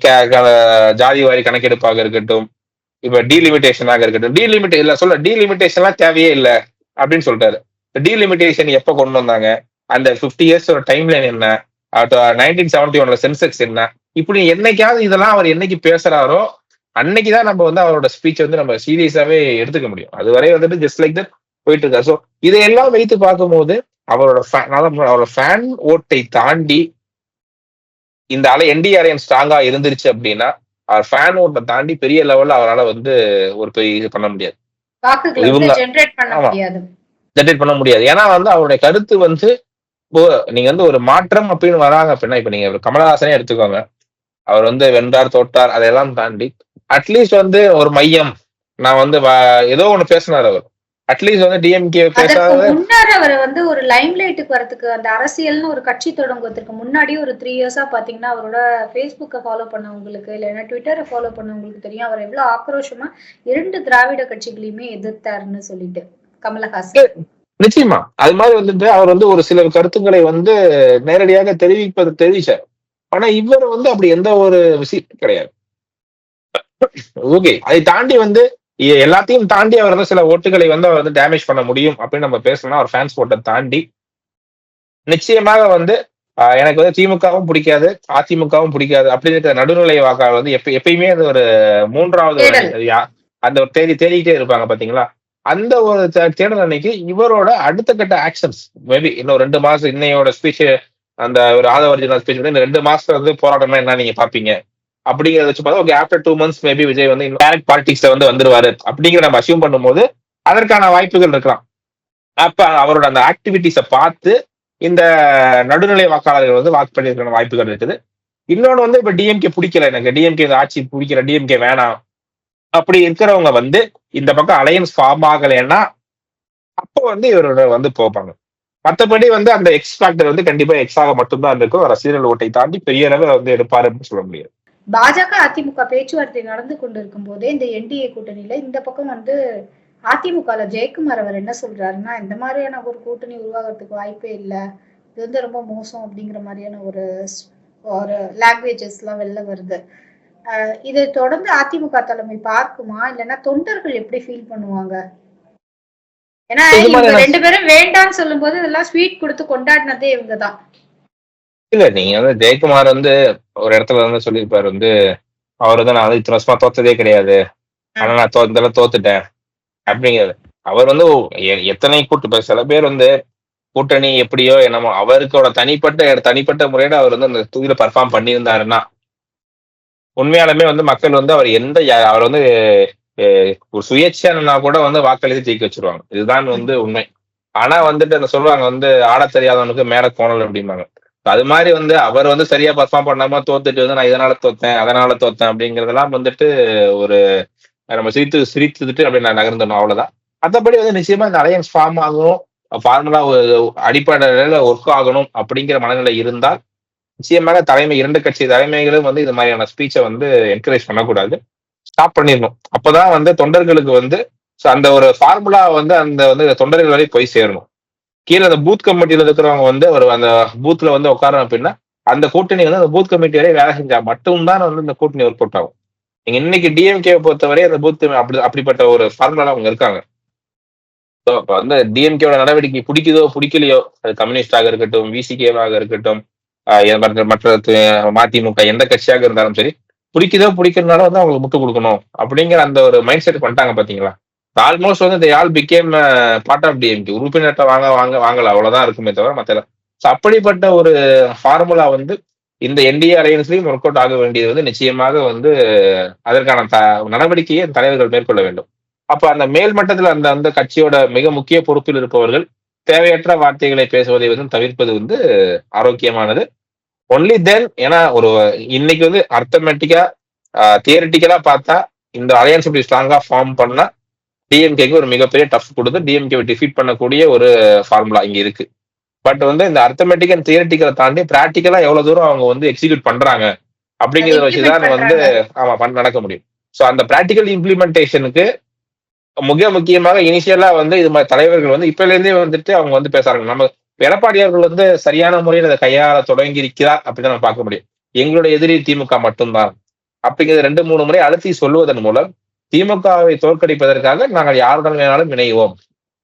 க- ஜாதி வாரி கணக்கெடுப்பாக இருக்கட்டும் இப்ப டீலிமிட்டேஷனாக இருக்கட்டும். டீலிமிட் இல்ல சொல்ல டீலிமிட்டேஷன்லாம் தேவையே இல்லை அப்படின்னு சொல்லிட்டாரு. டீலிமிட்டேஷன் எப்ப கொண்டு வந்தாங்க? அந்த பிப்டி இயர்ஸோட டைம் லைன் என்ன? நைன்டீன் செவன்டி ஒன்ல சென்செக்ஸ் என்ன? இப்படி என்னைக்காவது இதெல்லாம் அவர் என்னைக்கு பேசுறாரோ அன்னைக்குதான் நம்ம வந்து அவரோட ஸ்பீச் வந்து நம்ம சீரியஸாவே எடுத்துக்க முடியும். அதுவரை வந்துட்டு ஜஸ்ட் லைக் தட் போயிட்டு இருக்காரு ஸோ இதையெல்லாம் வைத்து பார்க்கும்போது அவரோட அவரோட ஃபேன் ஓட்டை தாண்டி இந்த அலை என்டிஆர்என் ஸ்ட்ராங்கா இருந்துருச்சு அப்படின்னா அவர் ஃபேன் ஓட்டை தாண்டி பெரிய லெவல்ல அவரால் வந்து ஒரு பெரிய இது பண்ண முடியாது. இவங்க- ஜென்ரேட் பண்ண முடியாது. ஏன்னா வந்து அவருடைய கருத்து வந்து இப்போ நீங்க வந்து ஒரு மாற்றம் அப்படின்னு வராங்க அப்படின்னா இப்ப நீங்க கமலஹாசனே எடுத்துக்கோங்க. அவர் வந்து வென்றார் தோற்றார் அதையெல்லாம் தாண்டி அட்லீஸ்ட் வந்து ஒரு மையம். நான் வந்து ஏதோ ஒண்ணு பேசினார் அவர். அட்லீஸ்ட் வந்து டிஎம்கே பேசாத முன்னர் அவர் வந்து ஒரு லைம் லைட்டுக்கு வரதுக்கு அந்த அரசியல்னு ஒரு கட்சி தொடங்குவதற்கு முன்னாடி ஒரு த்ரீ இயர்ஸா பாத்தீங்கன்னா அவரோட ஃபேஸ்புக்கை ஃபாலோ பண்ணவங்களுக்கு இல்லைன்னா ட்விட்டரை ஃபாலோ பண்ணவங்களுக்கு தெரியும். அவர் எவ்வளவு ஆக்ரோஷமா இரண்டு திராவிட கட்சிகளையுமே எதிர்த்தாருன்னு சொல்லிட்டு கமலஹாசன். நிச்சயமா. அது மாதிரி வந்துட்டு அவர் வந்து ஒரு சில கருத்துக்களை வந்து நேரடியாக தெரிவிப்பது தெரிவிச்சார். ஆனா இவர் வந்து அப்படி எந்த ஒரு விஷயம் கிடையாது. ஓகே அதை தாண்டி வந்து எல்லாத்தையும் தாண்டி அவர் வந்து சில ஓட்டுகளை வந்து அவர் வந்து டேமேஜ் பண்ண முடியும் அப்படின்னு நம்ம பேசணும்னா அவர் ஃபேன்ஸ் ஓட்டை தாண்டி நிச்சயமாக வந்து எனக்கு வந்து திமுகவும் பிடிக்காது அதிமுகவும் பிடிக்காது அப்படி இருக்கிற நடுநிலை வாக்காளர் வந்து எப்ப எப்பயுமே அது ஒரு மூன்றாவது அந்த ஒரு தேடி தேடிக்கிட்டே இருப்பாங்க பாத்தீங்களா? அந்த ஒரு தே- தேடல் அன்னைக்கு இவரோட அடுத்த கட்ட ஆக்ஷன்ஸ் மேபி இன்னும் ரெண்டு மாசம் இன்னையோட ஸ்பீச் அந்த ஒரு ஆதவர்ஜன ஸ்பீச் வந்து ரெண்டு மாசத்துல வந்து போராட்டம்னா என்ன நீங்க பாப்பீங்க? அப்படிங்கறத வச்சு பார்த்தா okay after two months maybe Vijay வந்து டேரக்ட் பாலிடிக்ஸ்ல வந்து வந்துருவாரு. அப்படிங்கிற நம்ம அசியூம் பண்ணும்போது அதற்கான வாய்ப்புகள் இருக்கலாம். அப்ப அவரோட அந்த ஆக்டிவிட்டிஸை பார்த்து இந்த நடுநிலை வாக்காளர்கள் வந்து வாக்கு பண்ணியிருக்கிற வாய்ப்புகள் இருக்குது. இன்னொன்று வந்து இப்ப டிஎம்கே பிடிக்கல எனக்கு. டிஎம்கே ஆட்சி பிடிக்கல. டிஎம்கே வேணாம். அப்படி இருக்கிறவங்க வந்து இந்த பக்கம் அலையன்ஸ் ஃபார்ம் ஆகலைன்னா அப்போ வந்து இவரோட வந்து போப்பாங்க. மற்றபடி வந்து அந்த எக்ஸ் ஃபேக்டர் வந்து கண்டிப்பா எக்ஸ் ஆக மட்டும்தான் இருக்கும். ரசிகர்கள் ஓட்டை தாண்டி பெரிய அளவு வந்து எடுப்பாருன்னு சொல்ல முடியாது. பாஜக அதிமுக பேச்சுவார்த்தை நடந்து கொண்டிருக்கும் போதே இந்த என்டிஏ கூட்டணியில இந்த பக்கம் வந்து அதிமுகல ஜெயக்குமார் அவர் என்ன சொல்றாருன்னா இந்த மாதிரியான ஒரு கூட்டணி உருவாகிறதுக்கு வாய்ப்பே இல்லை. இது வந்து ரொம்ப மோசம் அப்படிங்கிற மாதிரியான ஒரு ஒரு லாங்குவேஜஸ் எல்லாம் வெளில வருது. இதை தொடர்ந்து அதிமுக தலைமை பார்க்குமா? இல்லைன்னா தொண்டர்கள் எப்படி ஃபீல் பண்ணுவாங்க? ஏன்னா இவங்க ரெண்டு பேரும் வேண்டாம்னு சொல்லும்போது இதெல்லாம் ஸ்வீட் கொடுத்து கொண்டாடினதே இவங்க தான் இல்ல நீங்க வந்து ஜெயக்குமார் வந்து ஒரு இடத்துல வந்து சொல்லியிருப்பாரு வந்து அவர் வந்து நான் வந்து இத்தனை வருஷமா தோத்ததே கிடையாது. ஆனா நான் தோ இந்த தோத்துட்டேன். அப்படிங்கிறது. அவர் வந்து எத்தனை கூட்டு இப்ப சில பேர் வந்து கூட்டணி எப்படியோ என்னமோ அவருக்கோட தனிப்பட்ட தனிப்பட்ட முறையில அவர் வந்து அந்த தொகுதியில பர்ஃபார்ம் பண்ணியிருந்தாருன்னா உண்மையாலுமே வந்து மக்கள் வந்து அவர் எந்த யா- அவர் வந்து ஒரு சுயேட்சையா கூட வந்து வாக்களித்து ஜெயிக்க வச்சிருவாங்க. இதுதான் வந்து உண்மை. ஆனா வந்துட்டு அந்த சொல்லுவாங்க வந்து ஆட தெரியாதவனுக்கு மேல கோணல் அப்படிம்பாங்க. அது மாதிரி வந்து அவர் வந்து சரியா பர்ஃபார்ம் பண்ணாம தோத்துட்டு வந்து நான் இதனால தோத்தேன் அதனால தோத்தேன் அப்படிங்கறதெல்லாம் வந்துட்டு ஒரு நம்ம சிரித்து சிரித்துட்டு அப்படி நான் நகர்ந்தணும் அவ்வளவுதான். மற்றபடி வந்து நிச்சயமா இந்த அலையன்ஸ் ஃபார்ம் ஆகணும் ஃபார்முலா அடிப்படையில ஒர்க் ஆகணும் அப்படிங்கிற மனநிலை இருந்தால் நிச்சயமாக தலைமை இரண்டு கட்சி தலைமைகளும் வந்து இது மாதிரியான ஸ்பீச்சை வந்து என்கரேஜ் பண்ணக்கூடாது. ஸ்டாப் பண்ணிடணும். அப்பதான் வந்து தொண்டர்களுக்கு வந்து அந்த ஒரு ஃபார்முலா வந்து அந்த வந்து தொண்டர்கள் வரை போய் சேரணும். கீழே அந்த பூத் கமிட்டியில இருக்கிறவங்க வந்து ஒரு அந்த பூத்ல வந்து உட்காரணும் அப்படின்னா அந்த கூட்டணி வந்து அந்த பூத் கமிட்டி வரை வேலை செஞ்சா மட்டும்தான் வந்து இந்த கூட்டணி ஒர்க் அவுட் ஆகும். நீங்க இன்னைக்கு டிஎம்கே பொறுத்தவரை அந்த பூத் அப்படி அப்படிப்பட்ட ஒரு ஃபார்முலா அவங்க இருக்காங்க. ஸோ அப்ப வந்து டிஎம்கேவோட நடவடிக்கை பிடிக்குதோ பிடிக்கலையோ அது கம்யூனிஸ்டாக இருக்கட்டும் விசிகேவாக இருக்கட்டும் மற்ற மதிமுக எந்த கட்சியாக இருந்தாலும் சரி பிடிக்குதோ பிடிக்கிறதுனால வந்து அவங்களுக்கு முட்டு கொடுக்கணும் அப்படிங்கிற அந்த ஒரு மைண்ட் செட் பண்ணிட்டாங்க பாத்தீங்களா? ஆல்மோஸ்ட் வந்து இந்த all become part of DMK உறுப்பினர்கிட்ட வாங்க வாங்க வாங்கல. அவ்வளவுதான் இருக்குமே தவிர மத்தியில அப்படிப்பட்ட ஒரு ஃபார்முலா வந்து இந்த என்டிஏ அலையன்ஸ்லயும் ஒர்க் அவுட் ஆக வேண்டியது வந்து நிச்சயமாக வந்து அதற்கான த- நடவடிக்கையை தலைவர்கள் மேற்கொள்ள வேண்டும். அப்ப அந்த மேல்மட்டத்தில் அந்த அந்த கட்சியோட மிக முக்கிய பொறுப்பில் இருப்பவர்கள் தேவையற்ற வார்த்தைகளை பேசுவதை வந்து தவிர்ப்பது வந்து ஆரோக்கியமானது. ஒன்லி தென் ஏன்னா ஒரு இன்னைக்கு வந்து அர்த்தமேட்டிக்கா தியரிட்டிக்கலா பார்த்தா இந்த அலையன்ஸ் இப்படி ஸ்ட்ராங்கா ஃபார்ம் பண்ணா டிஎம்கேக்கு ஒரு மிகப்பெரிய டஃப் கொடுத்து டிஎம்கே டிஃபீட் பண்ணக்கூடிய ஒரு ஃபார்முலா இங்க இருக்கு. பட் வந்து இந்த அர்த்தமெட்டிக் அண்ட் தியரிட்டிக்கலை தாண்டி பிராக்டிக்கலா எவ்வளவு தூரம் அவங்க வந்து எக்ஸிக்யூட் பண்றாங்க அப்படிங்கிறத வச்சுதான் வந்து ஆமா பண்ண நடக்க முடியும். சோ அந்த பிராக்டிக்கல் இம்ப்ளிமெண்டேஷனுக்கு மிக முக்கியமாக இனிஷியலா வந்து இது மாதிரி தலைவர்கள் வந்து இப்பல இருந்தே வந்துட்டு அவங்க வந்து பேசுறாங்க நம்ம எடப்பாடியார்கள் வந்து சரியான முறையில் அதை கையாள தொடங்கி இருக்கிறார் அப்படின்னு நம்ம பார்க்க முடியும். எங்களுடைய எதிரி திமுக மட்டும்தான். அப்படிங்கிறது ரெண்டு மூணு முறை அழுத்தி சொல்லுவதன் மூலம் திமுகவை தோற்கடிப்பதற்காக நாங்கள் யாருடன் வேணாலும் இணைவோம்.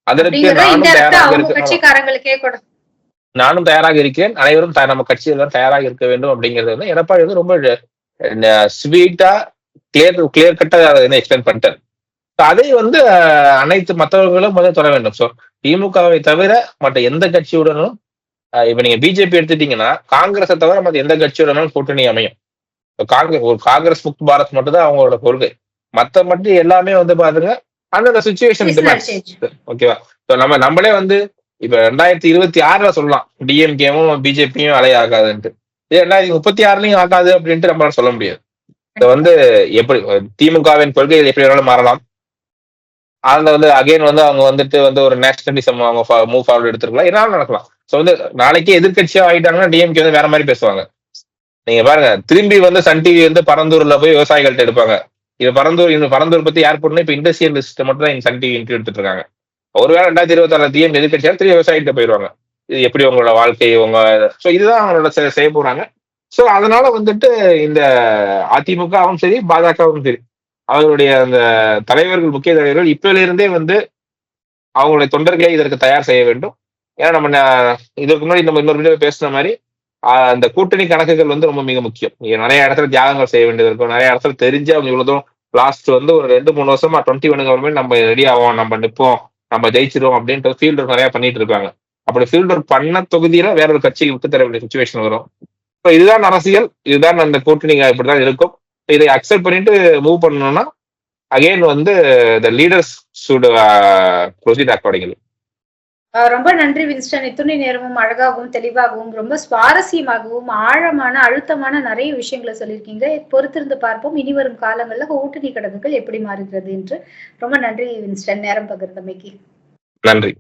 அதற்கு நானும் தயாராக அவங்க இருக்க கட்சிக்காரங்களுக்கே கூட. நானும் தயாராக இருக்கிறேன் அனைவரும் நம்ம கட்சியில் தயாராக இருக்க வேண்டும் அப்படிங்கிறது வந்து எடப்பாடி வந்து ரொம்ப ஸ்வீட்டா கிளியர் கிளியர் கட்டா அதை எக்ஸ்பிளைன் பண்ணிட்டார். So அதை வந்து அனைத்து மற்றவர்களும் வந்து தொட வேண்டும். ஸோ திமுகவை தவிர மற்ற எந்த கட்சியுடனும் இப்ப நீங்க பிஜேபி எடுத்துட்டீங்கன்னா காங்கிரஸை தவிர மற்ற எந்த கட்சியுடனும் கூட்டணி அமையும். காங்கிரஸ் ஒரு காங்கிரஸ் முக்த் பாரத் மட்டும் தான் அவங்களோட கொள்கை. மத்த மட்டும் எல்லாமே வந்து பாருங்க அந்தந்த சுச்சுவேஷன். ஓகேவா ஸோ நம்ம நம்மளே வந்து இப்ப ரெண்டாயிரத்தி இருபத்தி ஆறுல சொல்லலாம் டிஎம்கேவும் பிஜேபியும் அலைய ஆகாதுன்ட்டு. இது ரெண்டாயிரத்தி முப்பத்தி ஆறுலயும் ஆகாது அப்படின்ட்டு நம்மளால சொல்ல முடியாது. இது வந்து எப்படி திமுகவின் கொள்கைகள் எப்படி வேணாலும் மாறலாம். அந்த வந்து அகைன் வந்து அவங்க வந்துட்டு வந்து ஒரு நேஷனலிசம் அவங்க மூவ் ஃபார்வர்ட் எடுத்துருக்கலாம். இதனால நடக்கலாம். ஸோ வந்து நாளைக்கே எதிர்க்கட்சியா ஆயிட்டாங்கன்னா டிஎம்கே வந்து வேற மாதிரி பேசுவாங்க. நீங்க பாருங்க திரும்பி வந்து சன் டிவி வந்து பரந்தூர்ல போய் விவசாயிகள்ட்ட எடுப்பாங்க. இது பரந்தூர் இந்த பரந்தூர் பத்தி யார் போடணும் இண்டஸ்ட்ரியல் லிஸ்ட் மட்டும் தான் சன் டிவி இன்ட்ரி எடுத்துட்டு இருக்காங்க ஒருவேளை ரெண்டாயிரத்தி இருபத்தி ஆறு டிஎம் எதிர்கட்சியா திரும்பி விவசாயிகிட்ட போயிடுவாங்க. இது எப்படி உங்களோட வாழ்க்கை உங்க ஸோ இதுதான் அவங்களோட செய்ய போறாங்க. ஸோ அதனால வந்துட்டு இந்த அதிமுகவும் சரி பாஜகவும் சரி அவர்களுடைய அந்த தலைவர்கள் முக்கிய தலைவர்கள் இப்பிலிருந்தே வந்து அவங்களுடைய தொண்டர்களை இதற்கு தயார் செய்ய வேண்டும். ஏன்னா நம்ம இதற்கு இதுக்கு முன்னாடி நம்ம இன்னொரு வீடியோ பேசுன மாதிரி அந்த கூட்டணி கணக்குகள் வந்து ரொம்ப மிக முக்கியம். இங்க நிறைய இடத்துல தியாகங்கள் செய்ய வேண்டியது இருக்கும். நிறைய இடத்துல தெரிஞ்சு அவங்க இவ்வளவு தூரம் லாஸ்ட் வந்து ஒரு ரெண்டு மூணு வருஷமா டுவெண்ட்டி ஒன் கவர்மெண்ட் நம்ம ரெடி ஆவோம் நம்ம நிப்போம் நம்ம ஜெயிச்சிருவோம் அப்படின்ற ஃபீல்ட் ஒர்க் நிறைய பண்ணிட்டு இருக்காங்க. அப்படி ஃபீல்ட் ஒர்க் பண்ண தொகுதியில வேற ஒரு கட்சிக்கு விட்டு தர வேண்டிய சுச்சுவேஷன் வரும். இப்போ இதுதான் அரசியல் இதுதான் அந்த கூட்டணி இப்படிதான் இருக்கும். இதை அக்செப்ட் பண்ணிட்டு மூவ் பண்ணணும்னா அகைன் வந்து the leaders should proceed accordingly ரொம்ப நன்றி வின்ஸ்டன். இத்துணை நேரமும் அழகாகவும் தெளிவாகவும் ரொம்ப சுவாரஸ்யமாகவும் ஆழமான அழுத்தமான நிறைய விஷயங்களை சொல்லியிருக்கீங்க. பொறுத்திருந்து பார்ப்போம். இனி வரும் காலங்கள்ல கூட்டணி கணக்குகள் எப்படி மாறுகிறது என்று. ரொம்ப நன்றி வின்ஸ்டன். நேரம் பகிர்ந்தமைக்கு. நன்றி.